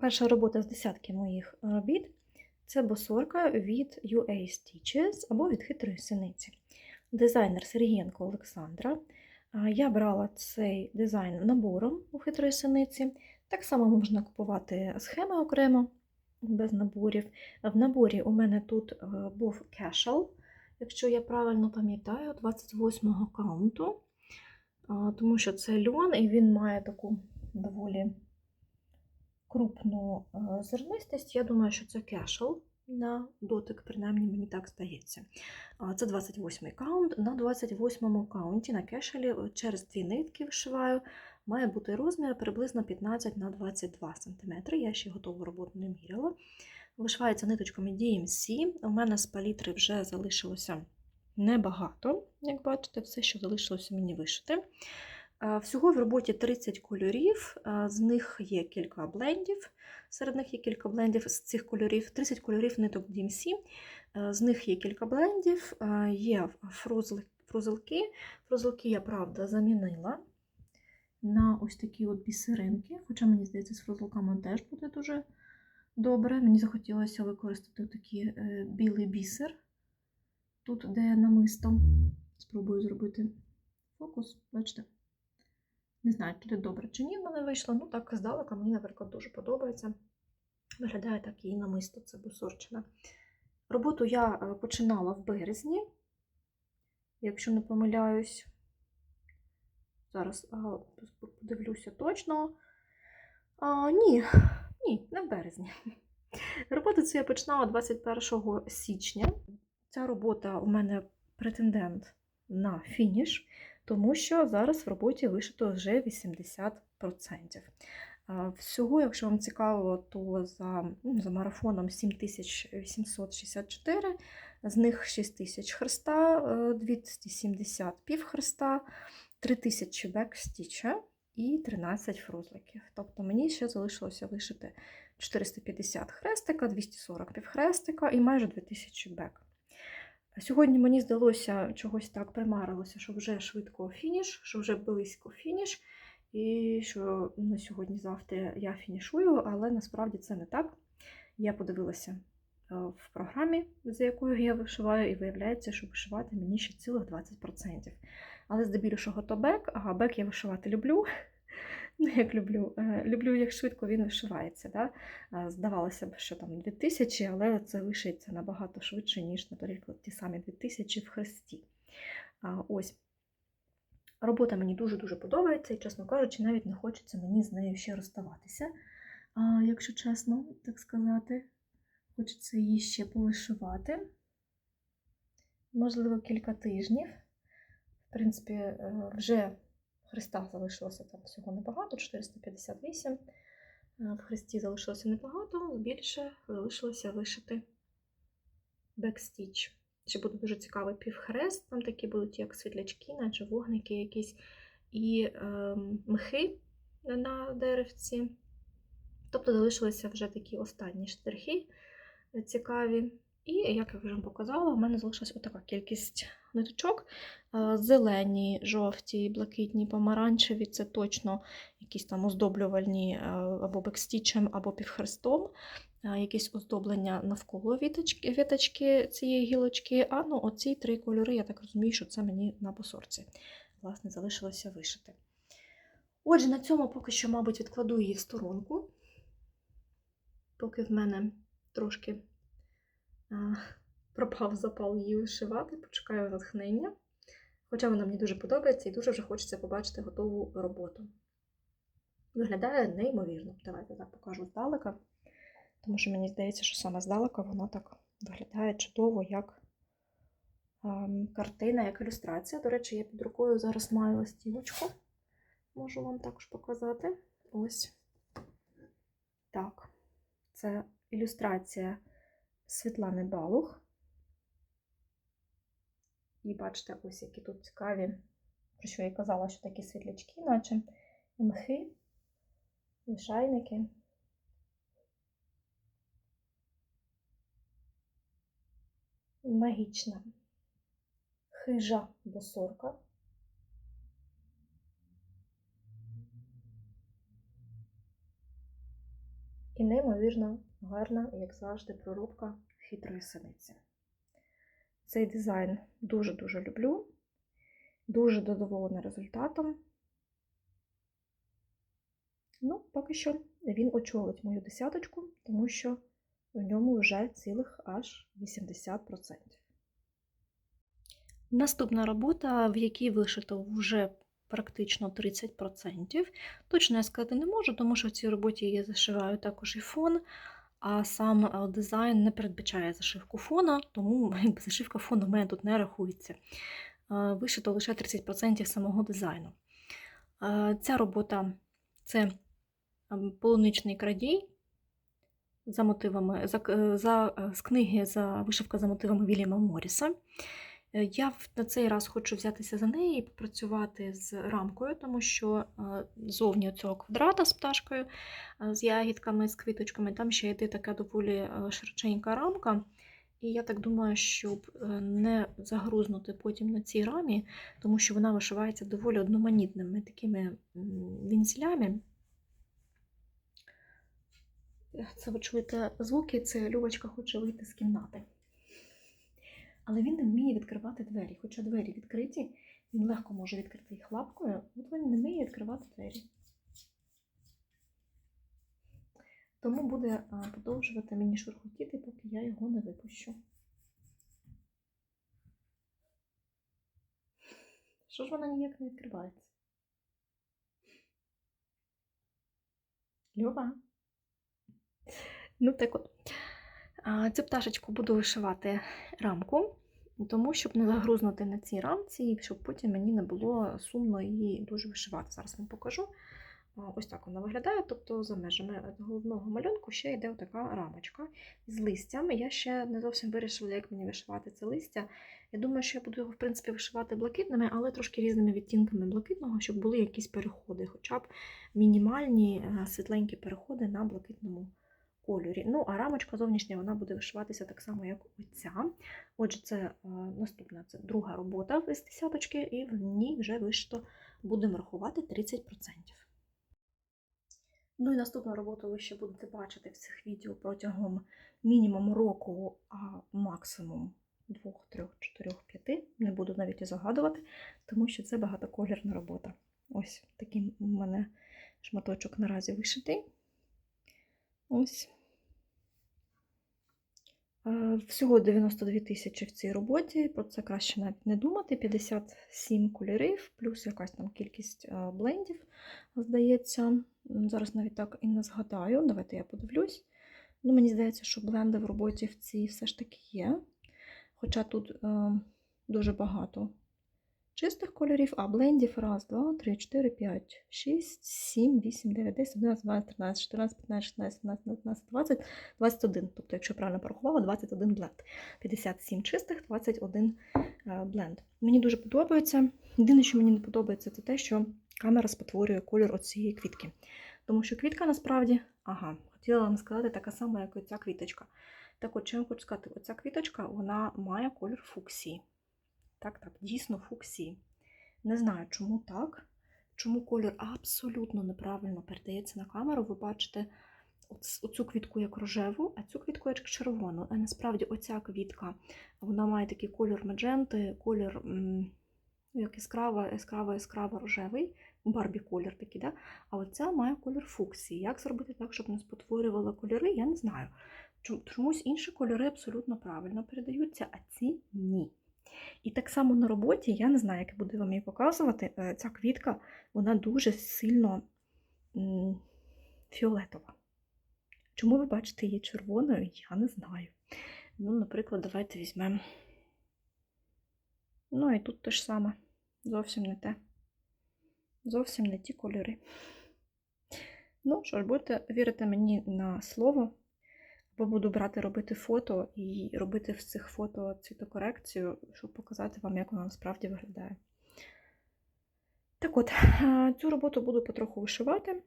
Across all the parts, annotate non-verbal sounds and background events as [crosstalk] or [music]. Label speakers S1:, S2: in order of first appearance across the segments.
S1: Перша робота з десятки моїх робіт це босорка від UA Stitches або від хитрої синиці. Дизайнер Сергієнко Олександра. Я брала цей дизайн набором у хитрої синиці. Так само можна купувати схеми окремо, без наборів. В наборі у мене тут е, був кешел, якщо я правильно пам'ятаю, 28-го каунту, тому що це льон, і він має таку доволі крупну е, зернистость. Я думаю, що це кешел на дотик, принаймні мені так здається. Це 28-й каунт. На 28-му каунті на кешелі е, через дві нитки вишиваю. Має бути розмір приблизно 15 на 22 см. Я ще готову роботу не міряла. Вишивається ниточками DMC. У мене з палітри вже залишилося небагато, як бачите, все, що залишилося мені вишити. Е, Всього в роботі 30 кольорів, е, з них є кілька блендів. Серед них є кілька блендів з цих кольорів, 30 кольорів ниток DMC, е, з них є кілька блендів, є фрузелки. Фрузелки я, правда, замінила на ось такі от бісеринки, хоча мені здається, з фрузелками теж буде дуже добре. Мені захотілося використати такий білий бісер, тут, де намисто. Спробую зробити фокус, бачите. Не знаю, чи добре чи ні в мене вийшло. Ну так здалека, мені, наприклад, дуже подобається. Виглядає так і намисто, це бусорчина. Роботу я е, починала в березні, якщо не помиляюсь. Зараз подивлюся точно. А, ні, ні, не в березні. Роботу цю я починала 21 січня. Ця робота у мене претендент на фініш тому що зараз в роботі вишито вже 80%. Всього, якщо вам цікаво, то за, ну, за марафоном 7864, з них 6000 хреста, е, 270 півхреста, 3000 бекстіча і 13 фрузликів. Тобто мені ще залишилося вишити 450 хрестика, 240 півхрестика і майже 2000 бек. Сьогодні мені здалося чогось так примарилося, що вже швидко фініш, що вже близько фініш, і що на сьогодні-завтра я фінішую, але насправді це не так. Я подивилася е, в програмі, за якою я вишиваю, і виявляється, що вишивати мені ще цілих 20%. Але здебільшого то бек, а бек я вишивати люблю. [laughs] Як люблю, Е, люблю, як швидко він вишивається. Да? Здавалося б, що там 2000, але це вишиється набагато швидше, ніж, наприклад, ті самі 2000 в хресті. Ось. Робота мені дуже-дуже подобається, і, чесно кажучи, навіть не хочеться мені з нею ще розставатися. Якщо чесно, так сказати, хочеться її ще повишивати. Можливо, кілька тижнів. В принципі, е, вже Христа залишилося там всього небагато, 458. Е, В хресті залишилося небагато, більше залишилося вишити бекстіч. Ще буде дуже цікавий півхрест, там такі будуть як світлячки, наче вогники якісь, і е, мхи на деревці. Тобто залишилися вже такі останні штрихи е, цікаві. І, як я вже показала, у мене залишилась отака кількість ниточок. Зелені, жовті, блакитні, помаранчеві це точно якісь там оздоблювальні е, або бекстічем, або півхрестом, якісь оздоблення навколо віточки, віточки цієї гілочки. А ну, оці три кольори, я так розумію, що це мені на посорці. Власне, залишилося вишити. Отже, на цьому поки що, мабуть, відкладу її в сторонку, поки в мене трошки пропав запал її вишивати, почекаю натхнення. Хоча вона мені дуже подобається і дуже вже хочеться побачити готову роботу. Виглядає неймовірно. Давайте так покажу здалека, тому що мені здається, що саме здалека вона так виглядає чудово, як ем, картина, як ілюстрація. До речі, я під рукою зараз маю листівочку. Можу вам також показати. Ось так. Це ілюстрація Світлани Балух. І бачите, ось які тут цікаві, про що я казала, що такі світлячки, наче мхи, лишайники. Магічна хижа босорка. І неймовірно гарна, як завжди, проробка хитрої синиці. Цей дизайн дуже-дуже люблю. Дуже задоволена результатом. Ну, поки що він очолить мою десяточку, тому що в ньому вже цілих аж 80%. Наступна робота, в якій вишито вже практично 30%. Точно я сказати не можу, тому що в цій роботі я зашиваю також і фон, а сам е, дизайн не передбачає зашивку фона, тому [laughs] зашивка фону в мене тут не рахується. Е, Вишито лише 30% самого дизайну. Е, Ця робота це ем, полуничний крадій за мотивами, за, за, е, з книги за вишивка за мотивами Вільяма Моріса. Е, Я на цей раз хочу взятися за неї і попрацювати з рамкою, тому що е, зовні цього квадрата з пташкою, е, з ягідками, з квіточками, там ще йде така доволі широченька рамка. І я так думаю, щоб не загрузнути потім на цій рамі, тому що вона вишивається доволі одноманітними такими м. Це ви чуєте звуки, це Любочка хоче вийти з кімнати. Але він не вміє відкривати двері. Хоча двері відкриті, він легко може відкрити їх лапкою, от він не вміє відкривати двері. Тому буде а, продовжувати мені шурхотіти, поки я його не випущу. Що ж вона ніяк не відкривається? Люба. Ну, так от. Цю пташечку буду вишивати рамку, тому щоб не загрузнути на цій рамці, і щоб потім мені не було сумно її дуже вишивати. Зараз вам покажу. Ось так вона виглядає. Тобто за межами головного малюнку ще йде така рамочка з листям. Я ще не зовсім вирішила, як мені вишивати це листя. Я думаю, що я буду його, в принципі, вишивати блакитними, але трошки різними відтінками блакитного, щоб були якісь переходи, хоча б мінімальні е, світленькі переходи на блакитному кольорі. Ну, а рамочка зовнішня вона буде вишиватися так само, як оця. Отже, це е, наступна, це друга робота з десяточки, і в ній вже вишито будемо рахувати 30%. Ну і наступну роботу ви ще будете бачити в цих відео протягом мінімум року, а максимум 2, 3, 4, 5. Не буду навіть і загадувати, тому що це багатоколірна робота. Ось такий у мене шматочок наразі вишитий. Ось. Е, Всього 92 тисячі в цій роботі, про це краще навіть не думати. 57 кольорів, плюс якась там кількість е, блендів, здається. Зараз навіть так і не згадаю. Давайте я подивлюсь. Ну, мені здається, що бленди в роботі в цій все ж таки є. Хоча тут е, дуже багато чистих кольорів, а блендів раз, два, три, чотири, п'ять, шість, сім, вісім, дев'ять, десять, одинадцять, дванадцять, тринадцять, чотирнадцять, п'ятнадцять, шістнадцять, сімнадцять, дев'ятнадцять, двадцять, двадцять один. Тобто, якщо правильно порахувала, 21 бленд. 57 чистих, 21 е, бленд. Мені дуже подобається. Єдине, що мені не подобається, це те, що камера спотворює колір оцієї квітки. Тому що квітка насправді, ага, хотіла вам сказати, така сама, як оця квіточка. Так от, я хочу сказати, оця квіточка вона має колір фуксії. Так, так, дійсно фуксії. Не знаю, чому так. Чому колір абсолютно неправильно передається на камеру. Ви бачите оцю квітку як рожеву, а цю квітку як червону. А насправді оця квітка вона має такий колір медженти, колір ну, як яскрава, яскрава, яскрава рожевий, барбі колір такий, да? а оця має колір фуксії. Як зробити так, щоб не спотворювала кольори, я не знаю. Чомусь інші кольори абсолютно правильно передаються, а ці ні. І так само на роботі, я не знаю, як я буду вам її показувати, е, ця квітка, вона дуже сильно фіолетова. Чому ви бачите її червоною, я не знаю. Ну, наприклад, давайте візьмемо. Ну і тут те ж саме. Зовсім не те. Зовсім не ті кольори. Ну, що ж, будете вірити мені на слово, бо буду брати робити фото і робити в цих фото цвітокорекцію, щоб показати вам, як вона насправді виглядає. Так от, е, цю роботу буду потроху вишивати.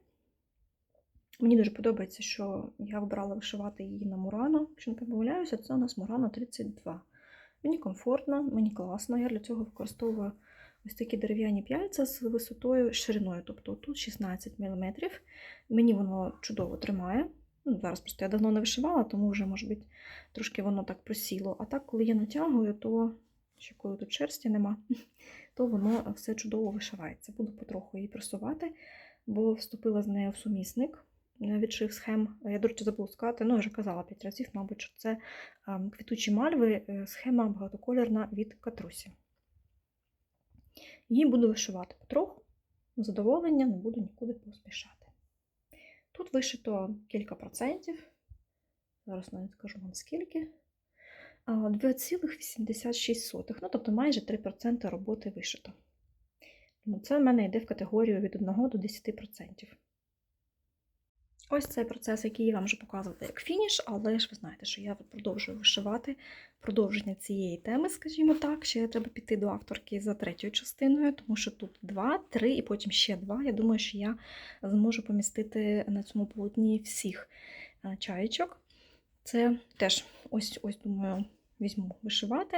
S1: Мені дуже подобається, що я вибрала вишивати її на Мурано. Якщо не помиляюся, це у нас Мурано 32. Мені комфортно, мені класно. Я для цього використовую ось такі дерев'яні п'яльця з висотою шириною. Тобто тут 16 мм. Мені воно чудово тримає. Ну, зараз просто я давно не вишивала, тому вже, може бути, трошки воно так просіло. А так, коли я натягую, то ще коли тут шерсті нема, [laughs] то воно все чудово вишивається. Буду потроху її просувати, бо вступила з нею в сумісник, відшив схем. Я, до речі, забула сказати, ну, я вже казала п'ять разів, мабуть, що це квітучі мальви, е, схема багатоколірна від Катрусі. Її буду вишивати потроху, з задоволенням, не буду нікуди поспішати. Тут вишито кілька процентів. Зараз навіть скажу вам скільки. 2,86. Ну, тобто майже 3% роботи вишито. Це в мене йде в категорію від 1 до 10%. Ось цей процес, який я вам вже показувала як фініш, але ж ви знаєте, що я продовжую вишивати продовження цієї теми, скажімо так. Ще треба піти до авторки за третьою частиною, тому що тут два, три і потім ще два. Я думаю, що я зможу помістити на цьому полотні всіх е, чаєчок. Це теж ось ось думаю, візьму вишивати.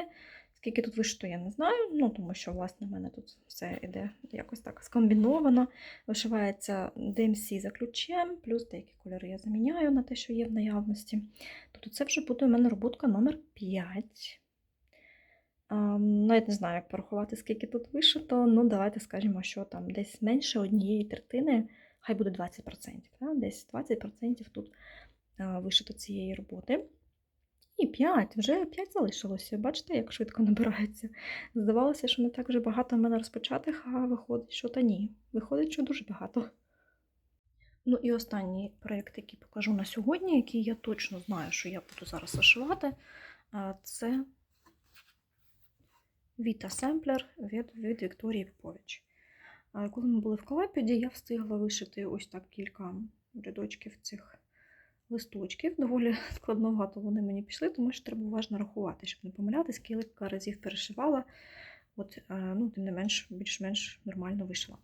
S1: Скільки тут вишито, я не знаю, ну тому що, власне, в мене тут все йде якось так скомбіновано. Вишивається DMC за ключем, плюс деякі кольори я заміняю на те, що є в наявності. Тобто це вже буде у мене роботка номер 5. Навіть не знаю, як порахувати, скільки тут вишито. Ну, давайте скажемо, що там десь менше однієї третини, хай буде 20%. Да? Десь 20% тут вишито цієї роботи. І 5, вже 5 залишилося. Бачите, як швидко [laughs] набирається. Здавалося, що не так вже багато в мене розпочатих, а виходить, що та ні. Виходить, що дуже багато. Ну і останній проєкт, який покажу на сьогодні, який я точно знаю, що я буду зараз вишивати, це Vita Sampler від, від Вікторії Попович. Коли ми були в Калепіді, я встигла вишити ось так кілька рядочків цих листочків. Доволі [laughs] складновато вони мені пішли, тому що треба уважно рахувати, щоб не помилятись, кілька разів перешивала. От, е, ну, тим не менш, більш-менш нормально вишила.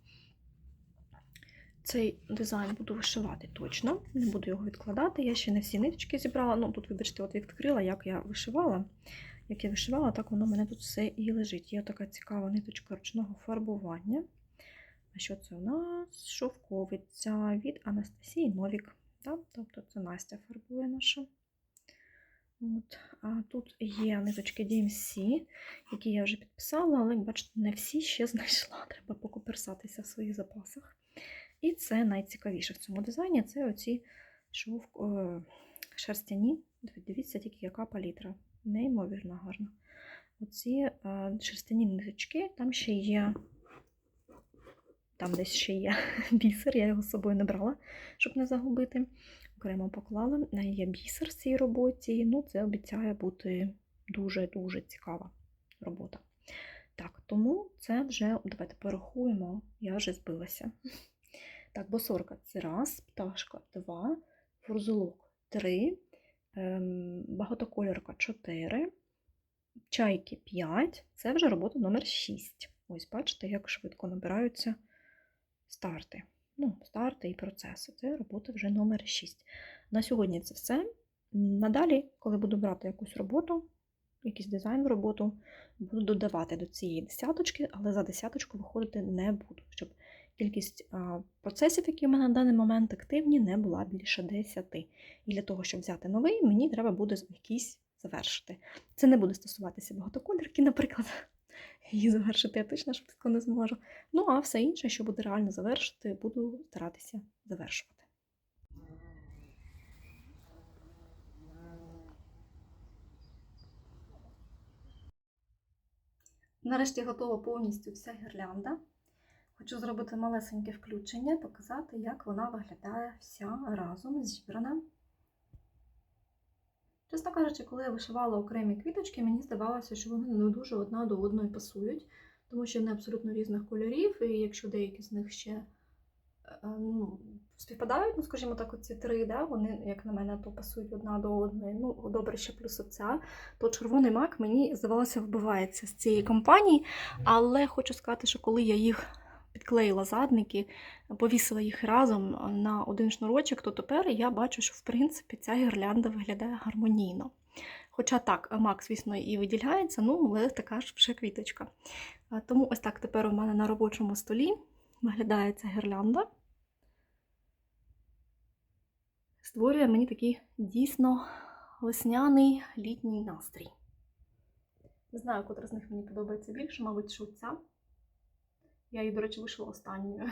S1: Цей дизайн буду вишивати точно, не буду його відкладати. Я ще не всі ниточки зібрала. Ну, тут, вибачте, от відкрила, як я вишивала. Як я вишивала, так воно в мене тут все і лежить. Є така цікава ниточка ручного фарбування. А що це у нас? Шовковиця від Анастасії Новік. Так? Тобто це Настя фарбує наша. От. А тут є ниточки DMC, які я вже підписала, але, як бачите, не всі ще знайшла. [laughs] Треба покоперсатися в своїх запасах. І це найцікавіше в цьому дизайні це оці шов... е, шерстяні. Дивіться, тільки яка палітра. Неймовірно гарна. Оці е, шерстяні ниточки, там ще є. Там десь ще є [laughs] бісер, я його з собою не брала, щоб не загубити. Окремо поклала. Є бісер в цій роботі. Ну, це обіцяє бути дуже-дуже цікава робота. Так, тому це вже, давайте порахуємо, я вже збилася. [laughs] Так, босорка це раз, пташка два, фурзулок три, ем, багатокольорка 4, чайки 5. Це вже робота номер 6. Ось бачите, як швидко набираються старти. Ну, старти і процеси. Це робота вже номер 6. На сьогодні це все. Надалі, коли буду брати якусь роботу, якийсь дизайн в роботу, буду додавати до цієї десяточки, але за десяточку виходити не буду, щоб кількість процесів, які в мене на даний момент активні, не була більше 10. І для того, щоб взяти новий, мені треба буде якийсь завершити. Це не буде стосуватися багатоколірки, наприклад. Її завершити я точно швидко не зможу. Ну, а все інше, що буде реально завершити, буду старатися завершувати. Нарешті готова повністю вся гірлянда. Хочу зробити малесеньке включення, показати, як вона виглядає вся разом зібрана. Чесно кажучи, коли я вишивала окремі квіточки, мені здавалося, що вони не дуже одна до одної пасують, тому що вони абсолютно різних кольорів, і якщо деякі з них ще е, ну, співпадають, ну, скажімо так, оці три, да, вони, як на мене, то пасують одна до одної. Ну, добре, ще плюс оця, то червоний мак мені здавалося вбивається з цієї компанії, але хочу сказати, що коли я їх підклеїла задники, повісила їх разом на один шнурочок, то тепер я бачу, що в принципі ця гірлянда виглядає гармонійно. Хоча так, мак, звісно, і виділяється, ну, але така ж вже квіточка. Тому ось так тепер у мене на робочому столі виглядає ця гірлянда. Створює мені такий дійсно весняний літній настрій. Не знаю, котра з них мені подобається більше, мабуть, що ця. Я її, до речі, вишила останньою.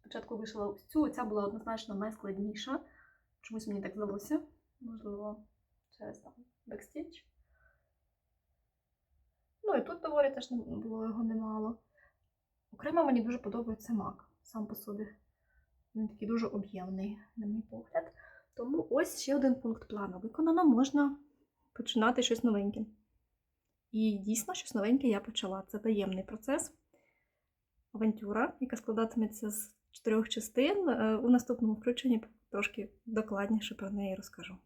S1: Спочатку вишила ось цю, ця була однозначно найскладніша. Чомусь мені так здалося. Можливо, через там бекстіч. Ну і тут доволі теж було його немало. Окремо мені дуже подобається мак сам по собі. Він такий дуже об'ємний, на мій погляд. Тому ось ще один пункт плану. Виконано, можна починати щось новеньке. І дійсно щось новеньке я почала. Це таємний процес. Авантюра, яка складатиметься з чотирьох частин. Е, У наступному включенні трошки докладніше про неї розкажу.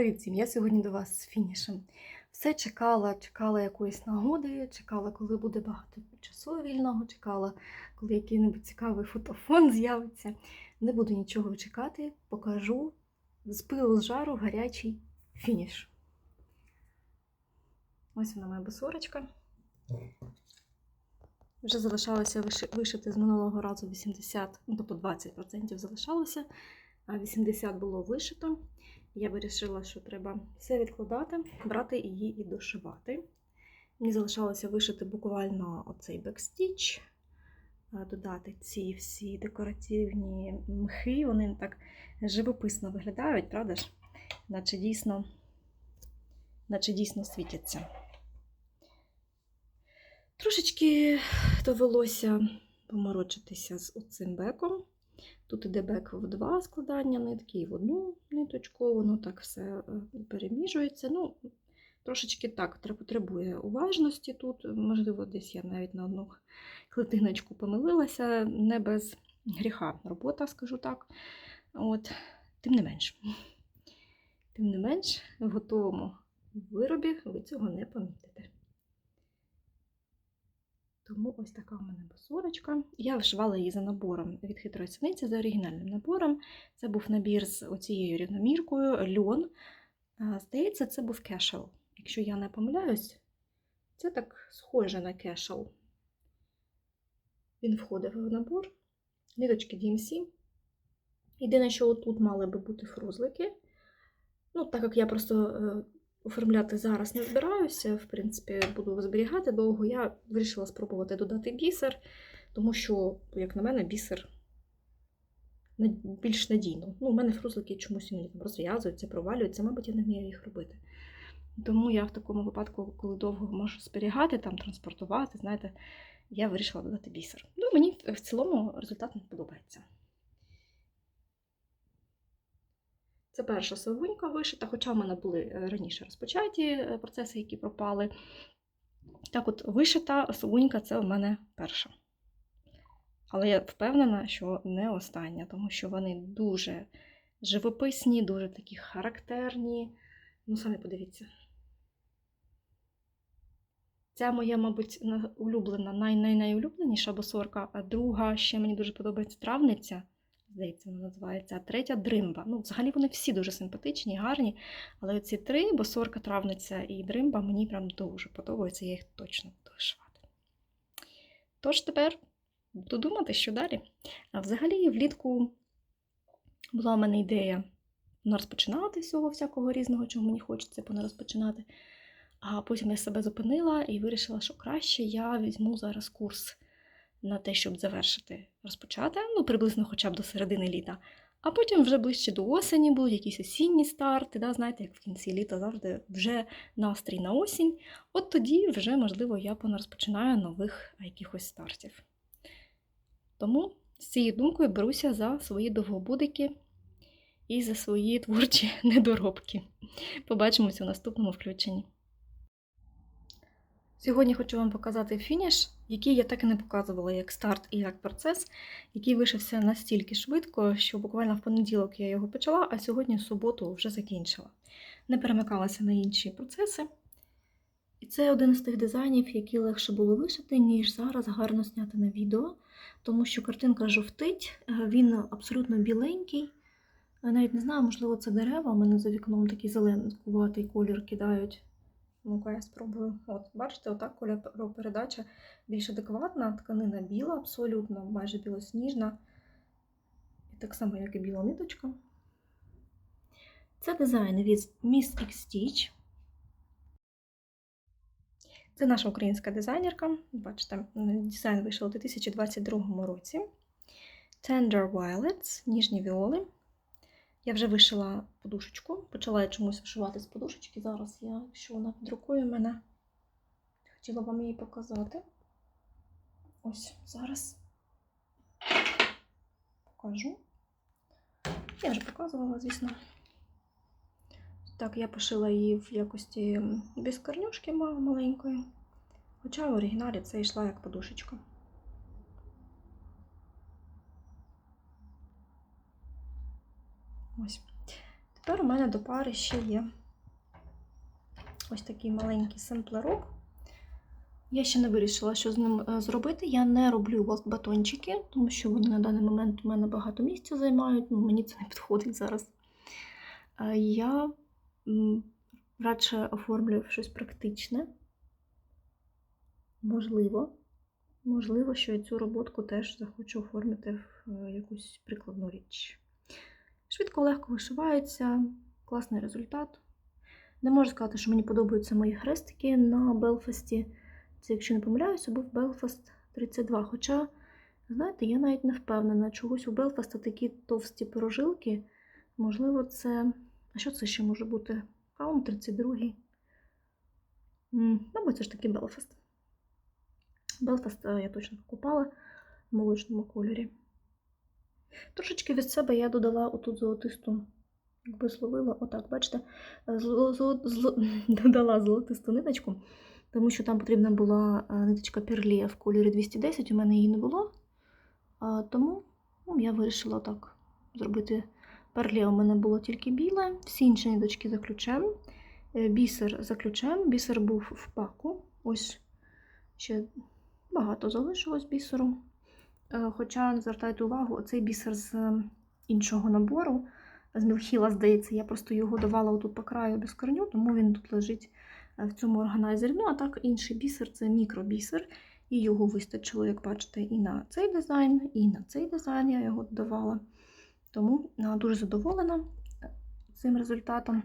S1: Привіт всім! Я сьогодні до вас з фінішем. Все чекала, чекала якоїсь нагоди, чекала, коли буде багато часу вільного, чекала, коли який-небудь цікавий фотофон з'явиться. Не буду нічого чекати, покажу з пилу з жару гарячий фініш. Ось вона моя босорочка. Вже залишалося вишити з минулого разу 80, ну тобто 20% залишалося, а 80 було вишито. Я вирішила, що треба все відкладати, брати її і дошивати. Мені залишалося вишити буквально оцей бекстіч, е, додати ці всі декоративні мхи, вони так живописно виглядають, правда ж? Наче дійсно, наче дійсно світяться. Трошечки довелося поморочитися з оцим беком. Тут іде бек в два складання нитки і в одну ниточку, воно так все е, переміжується. Ну, трошечки так потребує уважності тут. Можливо, десь я навіть на одну клетиночку помилилася, не без гріха робота, скажу так. От, тим не менш. Тим не менш, в готовому виробі ви цього не помітите. Тому ось така у мене босорочка. Я вишивала її за набором від хитрої синиці, за оригінальним набором. Це був набір з оцією рівноміркою, льон. Здається, це був кешел. Якщо я не помиляюсь, це так схоже на кешел. Він входив в набор. Ниточки DMC. Єдине, що отут мали би бути фрузлики. Ну, так як я просто е, оформляти зараз не збираюся, в принципі, буду зберігати довго, я вирішила спробувати додати бісер, тому що, як на мене, бісер більш надійно. Ну, у мене фрузлики чомусь розв'язуються, провалюються, мабуть, я не вмію їх робити. Тому я в такому випадку, коли довго можу зберігати, там, транспортувати, знаєте, я вирішила додати бісер. Ну, мені в цілому результат не подобається. Це перша совунька вишита, хоча в мене були е, раніше розпочаті е, процеси, які пропали. Так от, вишита совунька це в мене перша. Але я впевнена, що не остання, тому що вони дуже живописні, дуже такі характерні. Ну, самі подивіться. Ця моя, мабуть, улюблена, най-най-найулюбленіша босорка, а друга ще мені дуже подобається травниця здається, вона називається, а третя дримба. Ну, взагалі вони всі дуже симпатичні, гарні. Але оці три, босорка, травниця і дримба, мені прям дуже подобаються, я їх точно буду вишивати. Тож тепер буду думати, що далі. А взагалі, влітку була в мене ідея розпочинати всього всякого різного, чого мені хочеться понарозпочинати. А потім я себе зупинила і вирішила, що краще я візьму зараз курс на те, щоб завершити розпочати, ну, приблизно хоча б до середини літа. А потім вже ближче до осені будуть якісь осінні старти, да, знаєте, як в кінці літа завжди вже настрій на осінь. От тоді вже, можливо, я понарозпочинаю нових якихось стартів. Тому з цією думкою беруся за свої довгобудики і за свої творчі [laughs] недоробки. Побачимося у наступному включенні. Сьогодні хочу вам показати фініш, який я так і не показувала як старт і як процес, який вишився настільки швидко, що буквально в понеділок я його почала, а сьогодні суботу вже закінчила. Не перемикалася на інші процеси. І це один з тих дизайнів, які легше було вишити, ніж зараз гарно зняти на відео, тому що картинка жовтить, е, він абсолютно біленький. Я навіть не знаю, можливо, це дерева. У мене за вікном такий зеленкуватий колір кидають. Ну-ка, я спробую. От, бачите, отак кольоропередача більш адекватна. Тканина біла, абсолютно, майже білосніжна. І так само, як і біла ниточка. Це дизайн від Miss X Stitch. Це наша українська дизайнерка. Бачите, дизайн вийшов у 2022 році. Tender Violets, ніжні віоли. Я вже вишила подушечку. Почала я чомусь вишивати з подушечки. Зараз я, якщо вона під рукою мене, хотіла вам її показати. Ось зараз покажу. Я вже показувала, звісно. Так, я пошила її в якості без корнюшки маленької. Хоча в оригіналі це йшла як подушечка. Ось. Тепер у мене до пари ще є ось такий маленький семплерок. Я ще не вирішила, що з ним е, зробити. Я не роблю батончики, тому що вони на даний момент у мене багато місця займають, ну, мені це не підходить зараз. Е, Я радше оформлюю щось практичне. Можливо, можливо, що я цю роботку теж захочу оформити в е, якусь прикладну річ. Швидко, легко вишивається, класний результат. Не можу сказати, що мені подобаються мої хрестики на Белфасті. Це, якщо не помиляюся, був Белфаст 32. Хоча, знаєте, я навіть не впевнена, чогось у Белфаста такі товсті порожилки. Можливо, це. А що це ще може бути? Каун 32. Мабуть, це ж таки Белфаст. Белфаст я точно купала в молочному кольорі. Трошечки від себе я додала отут золотисту, якби зловила, отак, бачите, зло, зло, зло, [laughs] додала золотисту ниточку, тому що там потрібна була ниточка перлія в кольорі 210, у мене її не було. А, Тому ну, я вирішила так зробити перлія. У мене було тільки біле, всі інші ниточки за ключем. Е, бісер за ключем, бісер був в паку. Ось ще багато залишилось бісеру. Е, хоча, звертайте увагу, цей бісер з іншого набору, з Мілхіла, здається, я просто його давала отут по краю без корню, тому він тут лежить е, в цьому органайзері. Ну, а так, інший бісер це мікробісер, і його вистачило, як бачите, і на цей дизайн, і на цей дизайн я його додавала. Тому е, дуже задоволена цим результатом,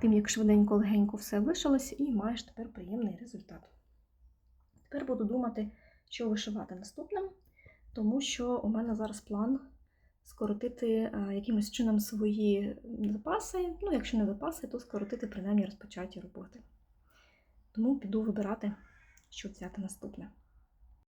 S1: тим, як швиденько, легенько все вишилося, і маєш тепер приємний результат. Тепер буду думати, що вишивати наступним тому що у мене зараз план скоротити е, якимось чином свої запаси. Ну, якщо не запаси, то скоротити принаймні розпочаті роботи. Тому піду вибирати, що взяти наступне.